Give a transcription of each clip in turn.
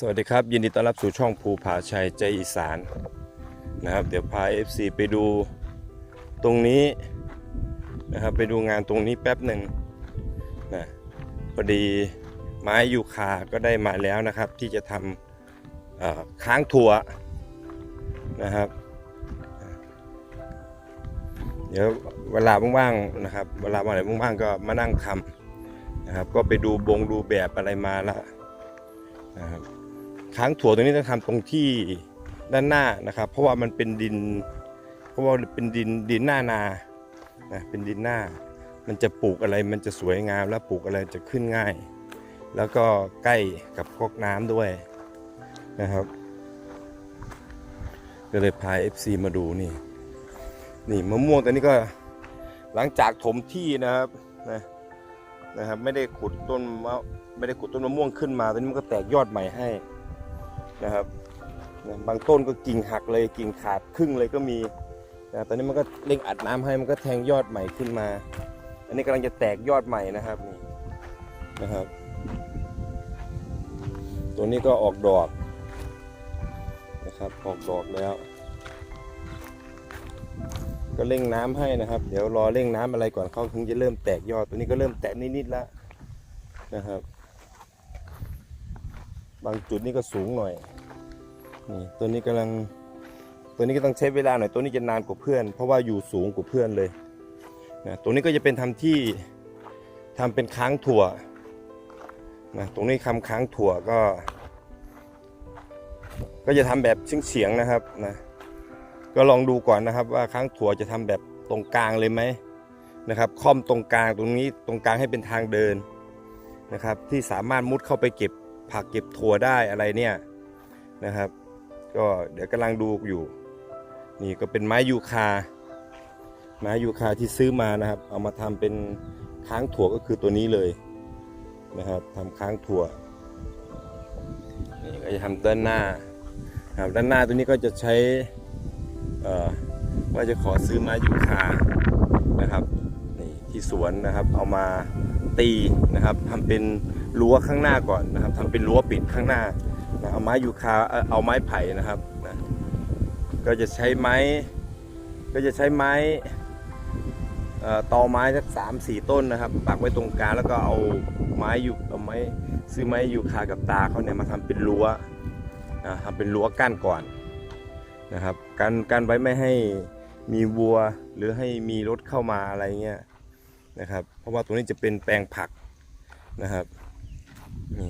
สวัสดีครับ ยินดีต้อนรับสู่ช่องภูผาชัยใจอีสานนะครับ เดี๋ยวพา FC ไปดูตรงนี้นะครับไปดูงานตรงนี้แป๊บหนึ่งนะพอดีไม้ยูคาก็ได้มาแล้วนะครับ ที่จะทำค้างถั่วนะครับ เดี๋ยวเวลาว่างๆนะครับ เวลาวันไหนว่างๆก็มานั่งทำนะครับ ก็ไปดูบงดูแบบอะไรมาแล้วนะครับ ค้างถั่วตรงนี้ต้องทำตรงที่ด้านหน้านะครับ เพราะว่ามันเป็นดิน เพราะว่าเป็นดินดินหน้านานะเป็นดินหน้า มันจะปลูกอะไรมันจะสวยงามแล้วปลูกอะไรจะขึ้นง่าย แล้วก็ใกล้กับก๊อกน้ำด้วยนะครับ ก็เลยพา FC มาดูนี่ นี่มะม่วงตัวนี้ก็หลังจากถมที่นะครับนะนะครับ ไม่ได้ขุดต้นมะไม่ได้ขุดต้นมะม่วงขึ้นมาตอนนี้มันก็แตกยอดใหม่ให้ นะครับบางต้นก็กิ่งหักเลยกิ่งขาดครึ่งเลยก็มีนะตอนนี้มันก็เร่งอัดน้ำให้มันก็แทงยอดใหม่ขึ้นมา อันนี้กำลังจะแตกยอดใหม่นะครับนี่นะครับ ตัวนี้ก็ออกดอกนะครับออกดอกแล้ว ก็เร่งน้ำให้นะครับ เดี๋ยวรอเร่งน้ำอะไรก่อนเขาถึงจะเริ่มแตกยอดตัวนี้ก็เริ่มแตกนิดๆแล้วนะครับ บางจุดนี่ก็สูงหน่อยนี่ตัวนี้กำลังตัวนี้ก็ต้องใช้เวลาหน่อยตัวนี้จะนานกว่าเพื่อน เพราะว่าอยู่สูงกว่าเพื่อนเลยนะตรงนี้ก็จะเป็นทำที่ทำเป็นค้างถั่วนะตรงนี้คำค้างถั่วก็ ก็จะทำแบบเฉียงๆนะครับนะก็ลองดูก่อนนะครับ ว่าค้างถั่วจะทำแบบตรงกลางเลยไหมนะครับค่อมตรงกลางตรงนี้ตรงกลางให้เป็นทางเดินนะครับ ที่สามารถมุดเข้าไปเก็บ ผักเก็บถั่วได้อะไรเนี่ยนะครับ ก็เดี๋ยวกำลังดูอยู่ นี่ก็เป็นไม้ยูคา ไม้ยูคาที่ซื้อมานะครับ เอามาทำเป็นค้างถั่วก็คือตัวนี้เลยนะครับทำค้างถั่วนี่ก็จะทำด้านหน้าครับด้านหน้าตัวนี้ก็จะใช้ว่าจะขอซื้อไม้ยูคานะครับนี่ที่สวนนะครับเอามาตีนะครับทำเป็น รั้วข้างหน้าก่อนนะครับทำเป็นรั้วปิดข้างหน้านะเอาไม้ยูคาเอาไม้ไผ่นะครับนะก็จะใช้ไม้ก็จะใช้ไม้ตอไม้สักสามสี่ต้นนะครับปักไว้ตรงกลางแล้วก็เอาไม้ยูเอาไม้ซื้อไม้ยูคากับตาเขาเนี่ยมาทำเป็นรั้วนะทำเป็นรั้วกั้นก่อนนะครับการการไว้ไม่ให้มีวัวหรือให้มีรถเข้ามาอะไรเงี้ยนะครับ เพราะว่าตรงนี้จะเป็นแปลงผักนะครับ นี่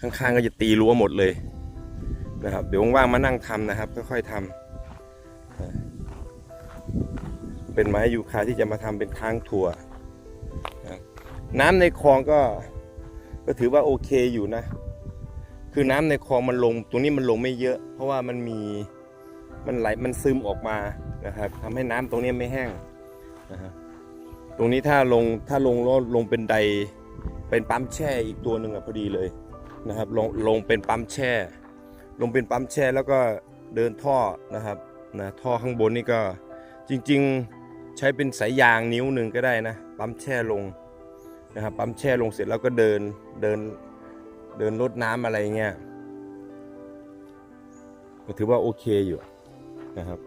ข้างๆก็จะตีรั้วหมดเลยนะครับ เดี๋ยวว่างๆมานั่งทำนะครับ ค่อยๆทำอ่าเป็นไม้ยูคาที่จะมาทำเป็นค้างถั่วนะครับน้ำในคลองก็ ก็ถือว่าโอเคอยู่นะ คือน้ำในคลองมันลง ตรงนี้มันลงไม่เยอะ เพราะว่ามันมีมันไหลมันซึมออกมานะครับทำให้น้ำตรงนี้ไม่แห้งนะฮะตรงนี้ถ้าลงถ้าลงแล้วลงเป็นได เป็นปั๊มแช่อีกตัวหนึ่งอะพอดีเลยนะครับลงลงเป็นปั๊มแช่ ลงเป็นปั๊มแช่แล้วก็เดินท่อนะครับนะท่อข้างบนนี่ก็จริงๆใช้เป็นสายยางนิ้วหนึ่งก็ได้นะปั๊มแช่ลงนะครับปั๊มแช่ลงเสร็จแล้วก็เดินเดินเดินรดน้ำอะไรเงี้ยก็ถือว่าโอเคอยู่นะครับ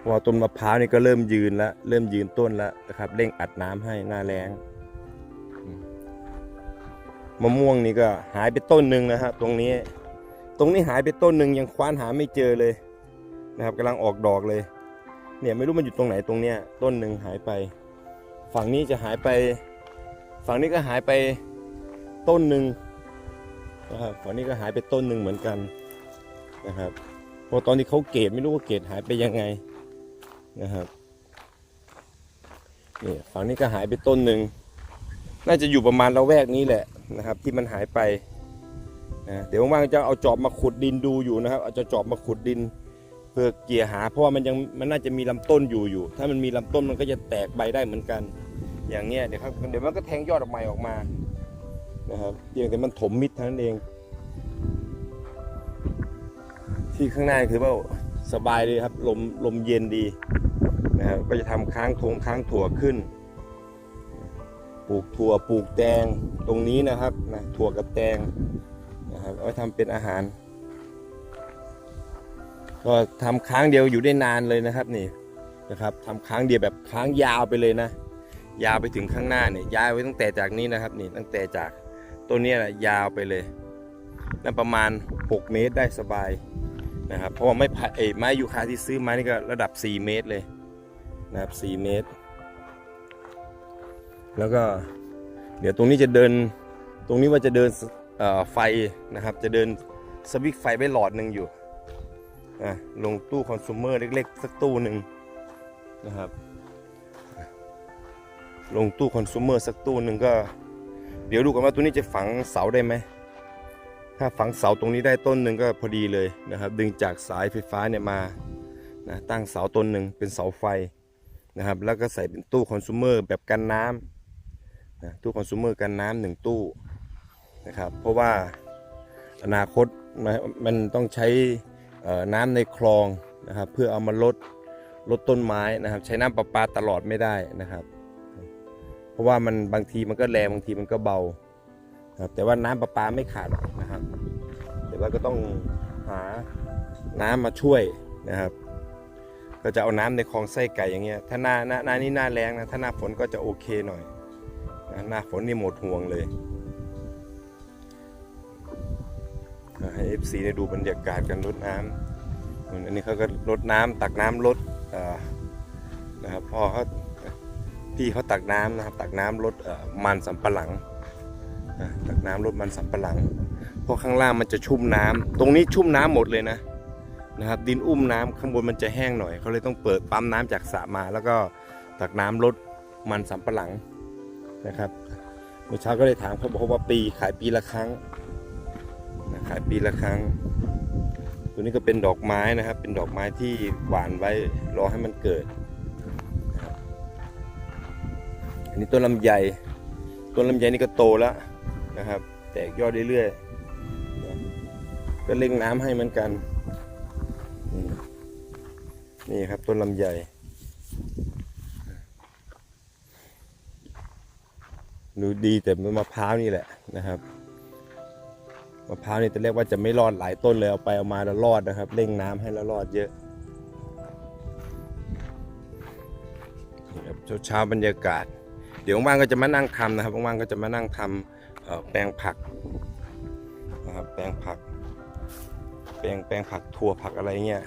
พราะว่าต้นมะพร้าวนี่ก็เริ่มยืนแล้วเริ่มยืนต้นแล้วนะครับเร่งอัดน้ำให้หน้าแรง มะม่วงนี่ก็หายไปต้นหนึ่งนะครับตรงนี้ ตรงนี้หายไปต้นหนึ่งยังคว้านหาไม่เจอเลยนะครับกำลังออกดอกเลย เนี่ยไม่รู้มันอยู่ตรงไหนตรงเนี้ยต้นหนึ่งหายไป ฝั่งนี้จะหายไป ฝั่งนี้ก็หายไปต้นหนึ่งนะครับฝั่งนี้ก็หายไปต้นหนึ่งเหมือนกันนะครับเพราะตอนที่เขาเกตไม่รู้ว่าเกตหายไปยังไงนะครับนี่ฝั่งนี้ก็หายไปต้นหนึ่งน่าจะอยู่ประมาณละแวกนี้แหละ นะครับที่มันหายไปนะเดี๋ยวว่างๆจะเอาจอบมาขุดดินดูอยู่นะครับ เอาจะจอบมาขุดดิน เพื่อเกี่ยหา เพราะว่ามันยังมันน่าจะมีลำต้นอยู่อยู่ ถ้ามันมีลำต้นมันก็จะแตกใบได้เหมือนกัน อย่างเงี้ยเดี๋ยวครับเดี๋ยวมันก็แทงยอดออกใหม่ออกมานะครับเพียงแต่มันถมมิดเท่านั้นเอง ที่ข้างหน้าคือว่าสบายเลยครับลมลมเย็นดีนะครับก็จะทำค้างทงค้างถั่วขึ้น ปลูกถั่วปลูกแตงตรงนี้นะครับนะถั่วกับแตงนะครับเอาไว้ทำเป็นอาหาร ก็ทำค้างเดียวอยู่ได้นานเลยนะครับนี่นะครับทำค้างเดียวแบบค้างยาวไปเลยนะ ยาวไปถึงข้างหน้าเนี่ยยาวไปตั้งแต่จากนี้นะครับนี่ตั้งแต่จากต้นนี้ยนะยาวไปเลยนั่นประมาณ 6 เมตรได้สบายนะครับเพราะว่าไม้ไผ่เอ้ยไม้ยูคาที่ซื้อมานี่ก็ระดับ 4 เมตรเลยนะครับ4เมตร แล้วก็เดี๋ยวตรงนี้จะเดินตรงนี้ว่าจะเดินไฟนะครับ จะเดินสวิตไฟไปหลอดหนึ่งอยู่อะลงตู้คอน sumer เล็ก ๆ สักตู้หนึ่งนะครับ ลงตู้คอน sumer สักตู้หนึ่งก็ เดี๋ยวดูกันว่าตัวนี้จะฝังเสาได้ไหม ถ้าฝังเสาตรงนี้ได้ต้นหนึ่งก็พอดีเลยนะครับ ดึงจากสายไฟฟ้าเนี่ยมานะตั้งเสาต้นหนึ่งเป็นเสาไฟนะครับ แล้วก็ใส่เป็นตู้คอน sumer แบบกันน้ำ นะตู้คอน sumer กันน้ำหนึ่งตู้นะครับเพราะว่าอนาคตมันมันต้องใช้น้ำในคลองนะครับเพื่อเอามาลดลดต้นไม้นะครับ ใช้น้ำประปาตลอดไม่ได้นะครับ เพราะว่ามันบางทีมันก็แรงบางทีมันก็เบานะครับแต่ว่าน้ำประปาไม่ขาดนะครับ แต่ว่าก็ต้องหาน้ำมาช่วยนะครับ ก็จะเอาน้ำในคลองไส้ไก่อย่างเงี้ยถ้าหน้าหน้านี้หน้าแรงนะถ้าหน้าฝนก็จะโอเคหน่อย หน้าฝนนี่หมดห่วงเลยอะให้ FC ได้ดูบรรยากาศกันรดน้ำอันนี้เขาก็รดน้ำตักน้ำรดนะครับพ่อเขาพี่เขาตักน้ำนะครับตักน้ำลดมันสำปะหลังอะตักน้ำลดมันสำปะหลังเพราะข้างล่างมันจะชุ่มน้ำตรงนี้ชุ่มน้ำหมดเลยนะนะครับดินอุ้มน้ำข้างบนมันจะแห้งหน่อยเขาเลยต้องเปิดปั๊มน้ำจากสระมา แล้วก็ตักน้ำลดมันสำปะหลัง นะครับเมื่อเช้าก็เลยถามเขาบอกว่าปีขายปีละครั้งนะขายปีละครั้ง ตัวนี้ก็เป็นดอกไม้นะครับ เป็นดอกไม้ที่หวานไว้รอให้มันเกิด อันนี้ต้นลำไยต้นลำไยนี่ก็โตแล้วนะครับ แตกยอดเรื่อยๆก็เล่งน้ำให้เหมือนกัน นี่ครับต้นลำไย ดูดีแต่มะพร้าวนี่แหละนะครับมะพร้าวนี่ตอนแรกว่าจะไม่รอดหลายต้นเลยเอาไปเอามาแล้วรอดนะครับเร่งน้ำให้แล้วรอดเยอะนี่ครับเช้าบรรยากาศ เดี๋ยวว่างก็จะมานั่งทำนะครับว่างก็จะมานั่งทำแปลงผักนะครับแปลงผัก แปลงแปลงผักถั่วผักอะไรเงี้ย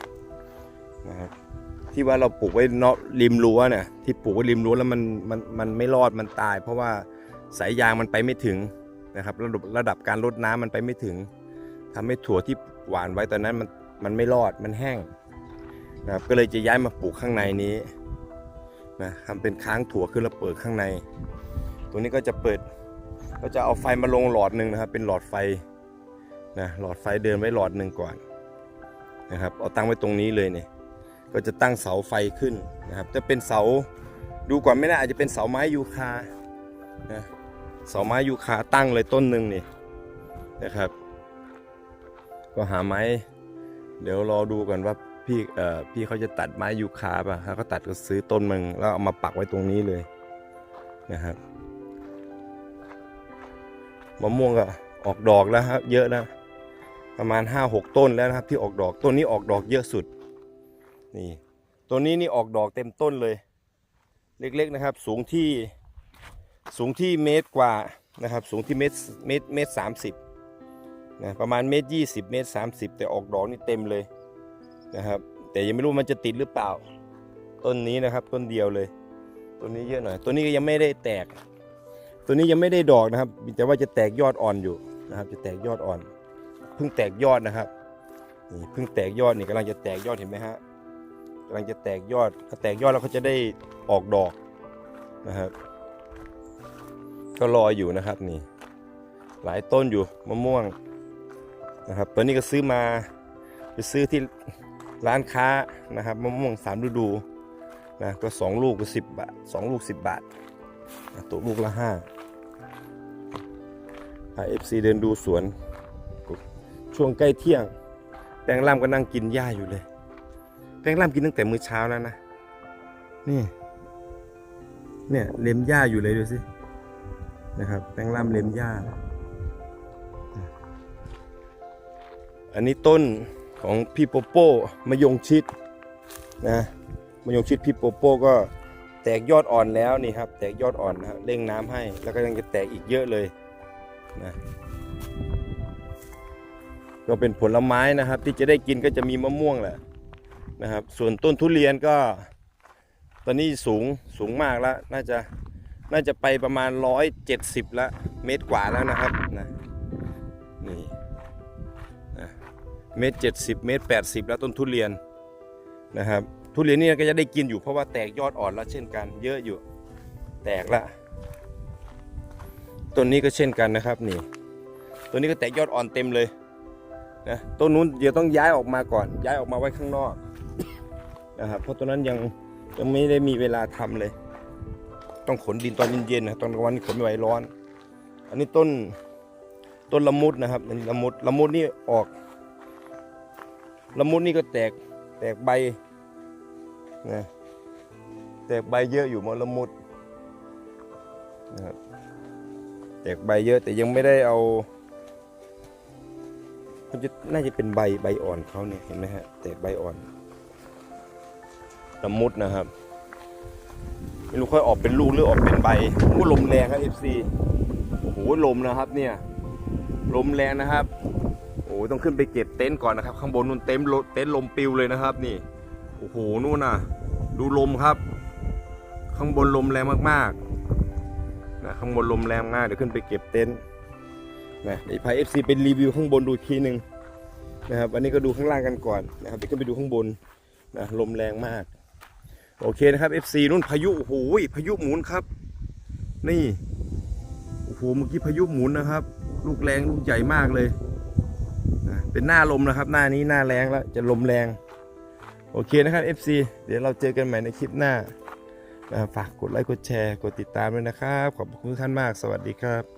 นะครับที่ว่าเราปลูกไว้นาะริมรั้วเนี่ยที่ปลูกไว้ริมรั้วแล้วมันมันมันไม่รอดมันตาย เพราะว่า สายยางมันไปไม่ถึงนะครับระดับระดับการลดน้ำมันไปไม่ถึงทำให้ถั่วที่หวานไว้ตอนนั้นมันมันไม่รอดมันแห้งนะครับก็เลยจะย้ายมาปลูกข้างในนี้นะทำเป็นค้างถั่วขึ้นแล้วเปิดข้างในตรงนี้ก็จะเปิดก็จะเอาไฟมาลงหลอดหนึ่งนะครับ เป็นหลอดไฟนะหลอดไฟเดินไว้หลอดหนึ่งก่อนนะครับเอาตั้งไว้ตรงนี้เลยเนี่ยก็จะตั้งเสาไฟขึ้นนะครับจะเป็นเสาดูก่อนไม่น่าอาจจะเป็นเสาไม้ยูคานะ เสาไม้ยูคาตั้งเลยต้นหนึ่งนี่นะครับ ก็หาไม้ เดี๋ยวรอดูก่อนว่าพี่เอ่อพี่เขาจะตัดไม้ยูคาป่ะถ้าเขาตัดก็ซื้อต้นมึงแล้วเอามาปักไว้ตรงนี้เลยนะครับมะม่วงก็ออกดอกแล้วครับเยอะนะประมาณห้าหกต้นแล้วนะครับ ที่ออกดอกต้นนี้ออกดอกเยอะสุดนี่ตัวนี้นี่ออกดอกเต็มต้นเลย เล็กๆนะครับ สูงที่ สูงที่เมตรกว่านะครับ สูงที่เมตรเมตรเมตรสามสิบนะประมาณเมตรยี่สิบเมตรสามสิบแต่ออกดอกนี่เต็มเลยนะครับ แต่ยังไม่รู้มันจะติดหรือเปล่า ต้นนี้นะครับต้นเดียวเลยต้นนี้เยอะหน่อยต้นนี้ก็ยังไม่ได้แตก ตัวนี้ยังไม่ได้ดอกนะครับ แต่ว่าจะแตกยอดอ่อนอยู่นะครับ จะแตกยอดอ่อนเพิ่งแตกยอดนะครับนี่เพิ่งแตกยอดนี่กำลังจะแตกยอดเห็นไหมฮะกำลังจะแตกยอดถ้าแตกยอดแล้วเขาจะได้ออกดอกนะครับ ก็รออยู่นะครับนี่ หลายต้นอยู่มะม่วงนะครับตัวนี้ก็ซื้อมาไปซื้อที่ร้านค้านะครับมะม่วงสามฤดูนะก็สองลูกก็สิบบาทสองลูกสิบบาทนะตกลูกละห้าพาเอฟซีเดินดูสวน ช่วงใกล้เที่ยง แตงล่ามก็นั่งกินหญ้าอยู่เลย แตงล่ามกินตั้งแต่มื้อเช้าแล้วนะ นี่ เนี่ยเล็มหญ้าอยู่เลยดูสิ นะครับแตงล่ามเล็มหญ้า อันนี้ต้นของพี่โปโป้มะยงชิดนะมะยงชิดพี่โปโป้ก็แตกยอดอ่อนแล้วนี่ครับ แตกยอดอ่อนนะฮะเร่งน้ำให้ แล้วก็ยังจะแตกอีกเยอะเลยนะก็เป็นผลไม้นะครับ ที่จะได้กินก็จะมีมะม่วงแหละนะครับ ส่วนต้นทุเรียนก็ ตอนนี้สูงสูงมากแล้ว น่าจะ น่าจะไปประมาณ 170ล้วเมตรกว่าแล้วนะครับนะนี่นะเมตรเจ็ดสิบเมตรแปดสิบแล้วต้นทุเรียนนะครับ ทุเรียนนี่ก็จะได้กินอยู่เพราะว่าแตกยอดอ่อนแล้วเช่นกัน เยอะอยู่ แตกละต้นนี้ก็เช่นกันนะครับนี่ต้นนี้ก็แตกยอดอ่อนเต็มเลยนะต้นนู้นเดี๋ยวต้องย้ายออกมาก่อน ย้ายออกมาไว้ข้างนอกนะครับเพราะต้นนั้นยังยังไม่ได้มีเวลาทำเลย ต้องขนดินตอนเย็นๆนะตอนกลางวันนี่ขนไม่ไหวร้อน อันนี้ต้นต้นละมุดนะครับอันนี้ละมุดละมุดนี่ออกละมุดนี่ก็แตกแตกใบนะแตกใบเยอะอยู่มอละมุดนะครับแตกใบเยอะแต่ยังไม่ได้เอามันจะน่าจะเป็นใบใบอ่อนเขาเนี่ยเห็นไหมฮะแตกใบอ่อนละมุดนะครับ ไม่รู้ค่อยออกเป็นลูกหรือออกเป็นใบโอ้ลมแรงครับ FC โอ้โหลมนะครับ เนี่ย ลมแรงนะครับโอ้โหต้องขึ้นไปเก็บเต็นท์ก่อนนะครับ ข้างบนนู่นเต็นท์ลมเต็นท์ลมปิวเลยนะครับ นี่โอ้โหนู่นน่ะ ดูลมครับ ข้างบนลมแรงมากๆนะข้างบนลมแรงมากเดี๋ยวขึ้นไปเก็บเต็นท์นะเดี๋ยวพา FC เป็นรีวิวข้างบนดูทีหนึ่งนะครับวันนี้ก็ดูข้างล่างกันก่อนนะครับเดี๋ยวขึ้นไปดูข้างบนนะลมแรงมาก โอเคนะครับ FC นุ่นพายุโอ้โหพายุหมุนครับ นี่โอ้โหเมื่อกี้พายุหมุนนะครับ ลูกแรงลูกใหญ่มากเลยนะเป็นหน้าลมนะครับ หน้านี้หน้าแรงแล้วจะลมแรง โอเคนะครับ FC เดี๋ยวเราเจอกันใหม่ในคลิปหน้านะฝากกดไลค์กดแชร์ กดติดตามด้วยนะครับ ขอบคุณทุกท่านมาก สวัสดีครับ